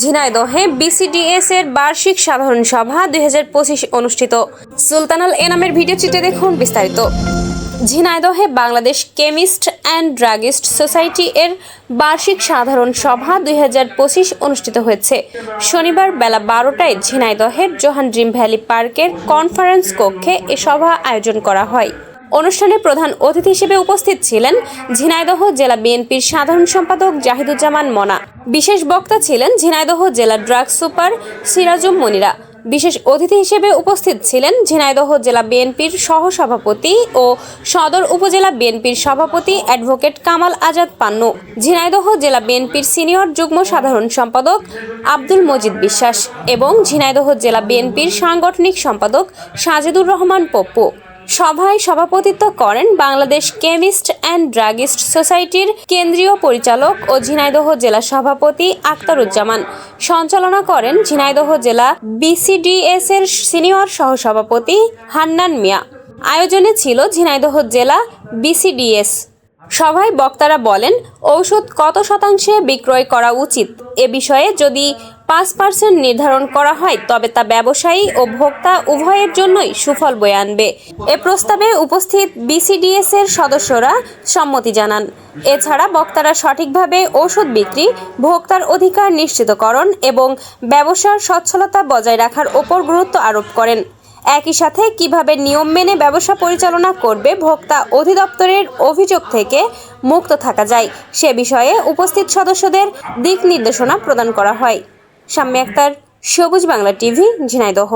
ঝিনাইদহে BCDS এর বার্ষিক সাধারণ সভা দুই অনুষ্ঠিত। সুলতানাল এনামের ভিডিও চিত্রে দেখুন বিস্তারিত। ঝিনাইদহে Bangladesh chemist and druggist society এর বার্ষিক সাধারণ সভা দুই হাজার পঁচিশ অনুষ্ঠিত হয়েছে। শনিবার বেলা বারোটায় ঝিনাইদহের জোহান ড্রিম ভ্যালি পার্কের কনফারেন্স কক্ষে এ সভা আয়োজন করা হয়। অনুষ্ঠানে প্রধান অতিথি হিসেবে উপস্থিত ছিলেন ঝিনাইদহ জেলা বিএনপির সাধারণ সম্পাদক জাহিদুজ্জামান মনা। বিশেষ বক্তা ছিলেন ঝিনাইদহ জেলা ড্রাগ সুপার সিরাজুম মনিরা। বিশেষ অতিথি হিসেবে উপস্থিত ছিলেন ঝিনাইদহ জেলা বিএনপির সহসভাপতি ও সদর উপজেলা বিএনপির সভাপতি অ্যাডভোকেট কামাল আজাদ পান্নু। ঝিনাইদহ জেলা বিএনপির সিনিয়র যুগ্ম সাধারণ সম্পাদক আব্দুল মজিদ বিশ্বাস এবং ঝিনাইদহ জেলা বিএনপির সাংগঠনিক সম্পাদক সাজেদুর রহমান পপ্পু। সভায় সভাপতিত্ব করেন বাংলাদেশ কেমিস্ট অ্যান্ড ড্রাগিস্ট সোসাইটির কেন্দ্রীয় পরিচালক ও ঝিনাইদহ জেলা সভাপতি আক্তারুজ্জামান। সঞ্চালনা করেন ঝিনাইদহ জেলা বিসিডিএস এর সিনিয়র সহসভাপতি হান্নান মিয়া। আয়োজনে ছিল ঝিনাইদহ জেলা বিসিডিএস। সভায় বক্তারা বলেন, ঔষধ কত শতাংশে বিক্রয় করা উচিত? এ বিষয়ে যদি পাঁচ পার্সেন্ট নির্ধারণ করা হয়, তবে তা ব্যবসায়ী ও ভোক্তা উভয়ের জন্যই সুফল বয়ে আনবে। এ প্রস্তাবে উপস্থিত বিসিডিএস এর সদস্যরা সম্মতি জানান। এছাড়া বক্তারা সঠিকভাবে ঔষধ বিক্রি, ভোক্তার অধিকার নিশ্চিতকরণ এবং ব্যবসার সচ্ছলতা বজায় রাখার ওপর গুরুত্ব আরোপ করেন। একই সাথে কীভাবে নিয়ম মেনে ব্যবসা পরিচালনা করবে ভোক্তা অধিদপ্তরের অভিযোগ থেকে মুক্ত থাকা যায়, সে বিষয়ে উপস্থিত সদস্যদের দিক নির্দেশনা প্রদান করা হয়। সাম্য আক্তার, সবুজ বাংলা টিভি, ঝিনাইদহ।